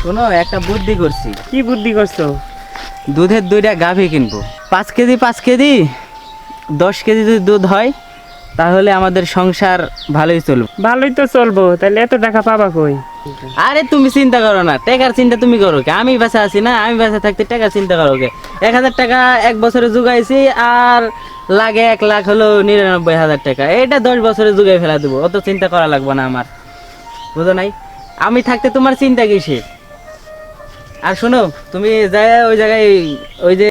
শোনো একটা বুদ্ধি করছি। কি বুদ্ধি করছ? দুধের দুইটা গাভী কিনবো। পাঁচ কেজি পাঁচ কেজি দশ কেজি যদি দুধ হয় তাহলে আমাদের সংসার ভালোই চলবে। ভালোই তো চলবো তাহলে এত টাকা পাবা কই? আরে তুমি চিন্তা করো না টাকার চিন্তা তুমি করো কে? আমি বেঁচে আছি না আমি বেঁচে থাকতে টাকার চিন্তা করো কে? এক হাজার টাকা এক বছরে জুগাইছি আর লাগে এক লাখ হলো নিরানব্বই হাজার টাকা। এটা দশ বছরে জুগাই ফেলা দেবো অত চিন্তা করা লাগবে না আমার। বুঝো নাই? আমি থাকতে তোমার চিন্তা কিসের? আর শোনো তুমি যায় ওই জায়গায় ওই যে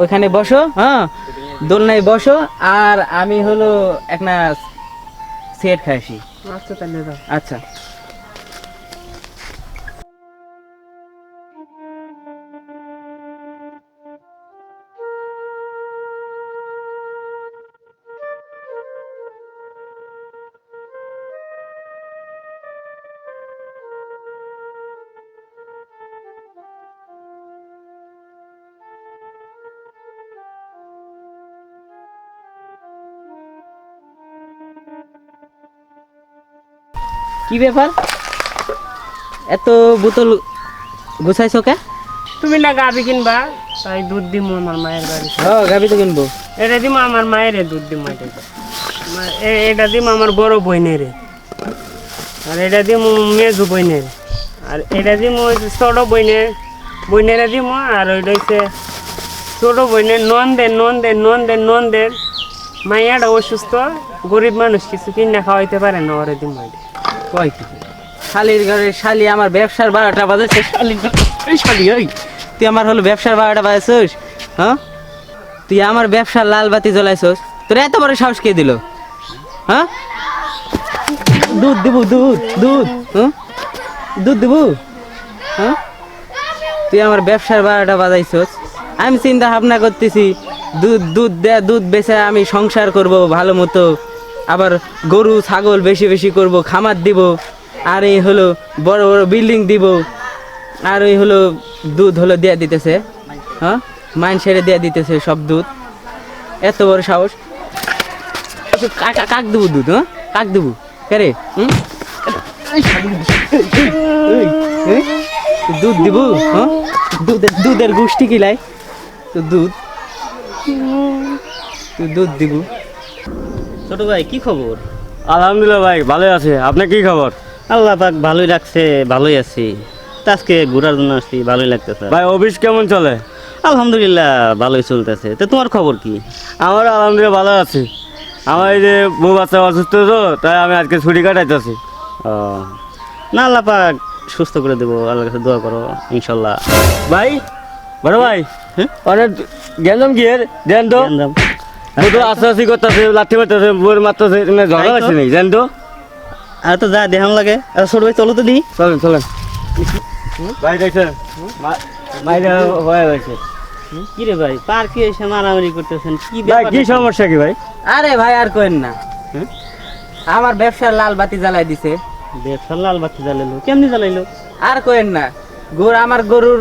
ওইখানে বসো হ্যাঁ? দোলনায় বসো আর আমি হলো একটা সেট খাইছি। আচ্ছা তাহলে আচ্ছা। কি ব্যাপার? এত বোতল গুছাইছো কে? তুমি না গাবি কিনবা তাই দুধ দিমু আমার মায়ের বাড়ি। ও গাবি তো কিনবো। এটা দিমু আমার মায়ের দুধ দিমু এটা মা- এ- এটা দিমু আমার বড় বইনের আর এটা দিমু মেজু বইনের আর এটা যে ছোট বইনের বইনেরা দিমু আর ওইটা হচ্ছে ছোট বইনের নন্দের নন্দের নন্দের নন্দের। মাইয়াটা অসুস্থ গরিব মানুষ কিছু কিনে খাওয়াইতে পারে না ওরে দিমু এটা শালির ঘরে শালি, আমার ব্যবসার বারোটা বাজেছে। শালি শালি ওই তুই আমার হলো ব্যবসার বারোটা বাজেছিস? হ্যাঁ? তুই আমার ব্যবসার লাল বাতি জ্বলাইছস। তোর এত বড় সাহস কে দিল? হ্যাঁ? দুধ দিব, দুধ দুধ হ্যাঁ? দুধ দিব? হ্যাঁ? তুই আমার ব্যবসার বারোটা বাজাইছস। আমি চিন্তা ভাবনা করতেছি, দুধ দুধ দে, দুধ বেচে আমি সংসার করব ভালো মতো। আবার গরু ছাগল বেশি বেশি করব খামার দিব আর এই হলো বড় বড় বিল্ডিং দিব আর ওই হলো দুধ হলো দেয়া দিতেছে। হ্যাঁ? মাইন সেরে দেয়া দিতেছে সব দুধ। এত বড় সাহস। কাক দেবো দুধ হ্যাঁ? কাক দেবো? কেরে হুম? এই এই, এই, দুধ দিব হ্যাঁ? দুধের দুধের গোষ্ঠী কিলাই তো দুধ। তুই দুধ দিব। ছোট ভাই কি খবর? আলহামদুলিল্লাহ ভাই ভালোই আছে। আপনার কি খবর? আল্লাহ পাক ভালোই রাখছে ভালোই আছি। আজকে ঘোরার জন্য আসছি ভালোই লাগতেছে। ভাই অফিস কেমন চলে? আলহামদুলিল্লাহ ভালোই চলতেছে। তো তোমার খবর কি? আমার আলহামদুলিল্লাহ ভালো আছি। আমার এই যে বউ বাচ্চা অসুস্থ তো তাই আমি আজকে ছুটি কাটাইতেছি। ও না আল্লাহ পাক সুস্থ করে দেবো আল্লাহর কাছে দোয়া করো ইনশাল্লাহ। ভাই বড় ভাই হ্যাঁ? অনেক গেলাম কি এর? দেন তো। আস্তে করতেছে লাঠি মারতেছে বউর মারতেছে ঝগড়া তাই তো। লাগছে নাকি দেন তো? আর তো যা লাগে। আর ছোট ভাই চলো তো দি চলেন চলেন। ভাই দেখছেন? মাইরা হয়ে গেছে। কি রে ভাই পার্কে এসে মারামারি করতেছেন? কি ভাই কি সমস্যা কি ভাই? আরে ভাই আর কোয়েন না? আমার ব্যবসার লাল বাতি জ্বালাই দিছে। ব্যবসা লাল বাতি জ্বালাইলো? কেমনি জ্বালাইলো? আর কোয়েন না গরু আমার গরুর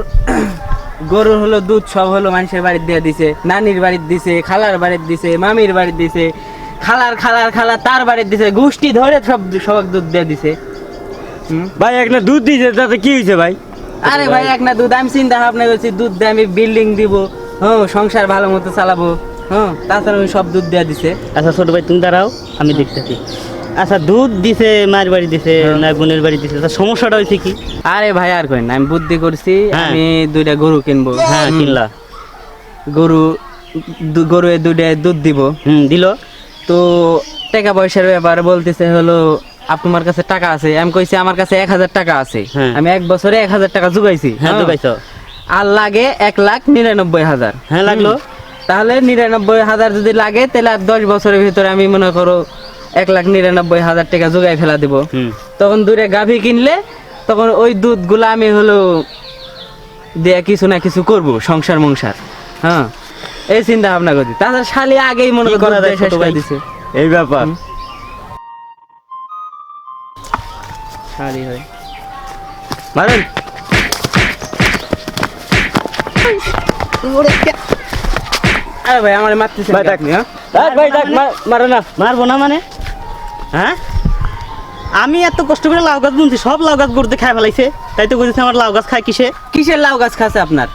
গরুর হলো দুধ সব হলো মানুষের বাড়ির দিয়ে দিছে নানির বাড়ির দিছে খালার বাড়ির দিছে মামির বাড়ির দিছে খালার খালার খালা তার বাড়ির দিছে গোষ্ঠী ধরে সব সব দুধ দিয়ে দিছে। হুম? ভাই একটা দুধ দিয়েছে তাতে কি হয়েছে ভাই? আরে ভাই এক না দুধ আমি চিন্তা ভাবনা করছি দুধ দিয়ে আমি বিল্ডিং দিব হ্যাঁ সংসার ভালো মতো চালাবো হ্যাঁ তাছাড়া আমি সব দুধ দিয়ে দিছে। আচ্ছা ছোট ভাই তুমি দাঁড়াও আমি দেখতেছি। আচ্ছা দুধ দিছে মায়ের বাড়ি দিছে না বোনের বাড়ি দিছে? তা সমস্যাটা হয়েছে কি? আরে ভাই আর কই না আমি বুদ্ধি করছি হ্যাঁ। আমি দুইটা গরু কিনবো। হ্যাঁ কিনলা। গরু দু- গরু এ দুইটা দুধ দিব। হুম দিল। তো টাকা পয়সার ব্যাপারে বলতেছে হলো আপনার কাছে টাকা আছে? আমি কইছি আমার কাছে এক হাজার টাকা আছে। হ্যাঁ। আমি এক বছরে এক হাজার টাকা জুগাইছি। হ্যাঁ হ্যাঁ। আর লাগে এক লাখ নিরানব্বই হাজার। হ্যাঁ লাগল। তাহলে নিরানব্বই হাজার যদি লাগে তাহলে আর দশ বছরের ভিতরে আমি মনে করো এক লাখ নিরানব্বই হাজার টাকা জোগাই ফেলা দিব। হুম। তখন দূরে গাভী কিনলে তখন ওই দুধ দুধগুলো আমি হলো দিয়ে কিছু না কিছু করব সংসার মংসার। হ্যাঁ এই চিন্তা ভাবনা করছি। তাছাড়া শালি আগেই মনে করা করা যায় শেষ করে দিছে। এই ব্যাপার। শালি হয়। মারেন। আরে ভাই আমার মারতেছে ভাই। আপনি হ্যাঁ? দেখ ভাই দেখ মার- না। মারবো না মানে? হ্যাঁ? আমি এত কষ্ট করে লাউ গাছ বুনছি সব লাউ গাছ গরুতে খাই ফেলাইছে। তাই তো বুঝেছি আমার লাউ গাছ খায় কিসে? কিসের লাউ গাছ খাচ্ছে আপনার?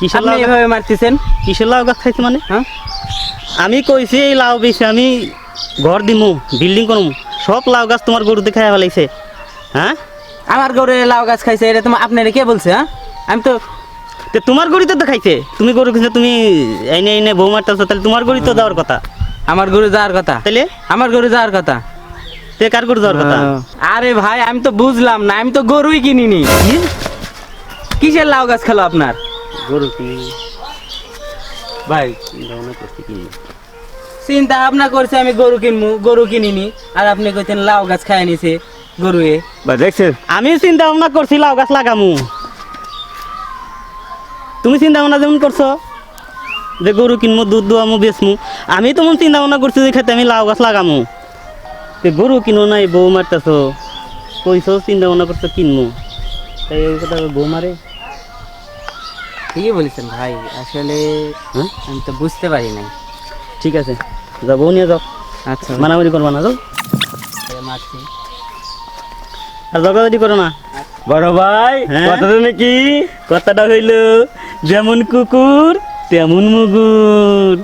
কিসের লাউ এইভাবে মারতেছেন? কিসের লাউ গাছ খাইছে মানে? হ্যাঁ? আমি কইছি এই লাউ বেশি আমি ঘর দিমু বিল্ডিং করমু সব লাউ গাছ তোমার গরুতে খাই ফেলাইছে। হ্যাঁ? আমার গরুর লাউ গাছ খাইছে এটা তোমার আপনারা কে বলছে হ্যাঁ? আমি তো তো তোমার গরুতে তো খাইছে তুমি গরু কিনছে তুমি এনে এনে বউ মারতেছো তাহলে তোমার গরু তো দেওয়ার কথা। আমার গরু যাওয়ার কথা। তাহলে আমার গরু যাওয়ার কথা। তে কার গরু দেওয়ার কথা? আরে ভাই আমি তো বুঝলাম না আমি তো গরুই কিনিনি। কিসের লাউ গাছ খেলো আপনার? গরু কিনি ভাই। চিন্তা ভাবনা করছে আমি গরু কিনবো গরু কিনিনি আর আপনি কইতেন লাউ গাছ খাই নিছে গরুয়ে। দেখছেন? আমি চিন্তা ভাবনা করছি লাউ গাছ লাগামু। তুমি চিন্তা ভাবনা যেমন করছ যে গরু কিনবো দুধ দোয়ামু বেচমু। আমি তেমন চিন্তা ভাবনা করছি যে খেতে আমি লাউ গাছ লাগামু। তে গরু কিনো নাই বউ মারতেছো। কইছো চিন্তা ভাবনা করছ কিনমু। তাই এই কথা বউ মারে। ঠিকই বলেছেন ভাই আসলে হ্যাঁ? আমি তো বুঝতে পারি নাই। ঠিক আছে যাও বউ নিয়ে যাও। আচ্ছা। মানামারি করবা না যাও। মারছি। আর জগাজগি করো না। বড় ভাই হ্যাঁ? কথাটা নাকি কথাটা হইল যেমন কুকুর তেমন মুগুর।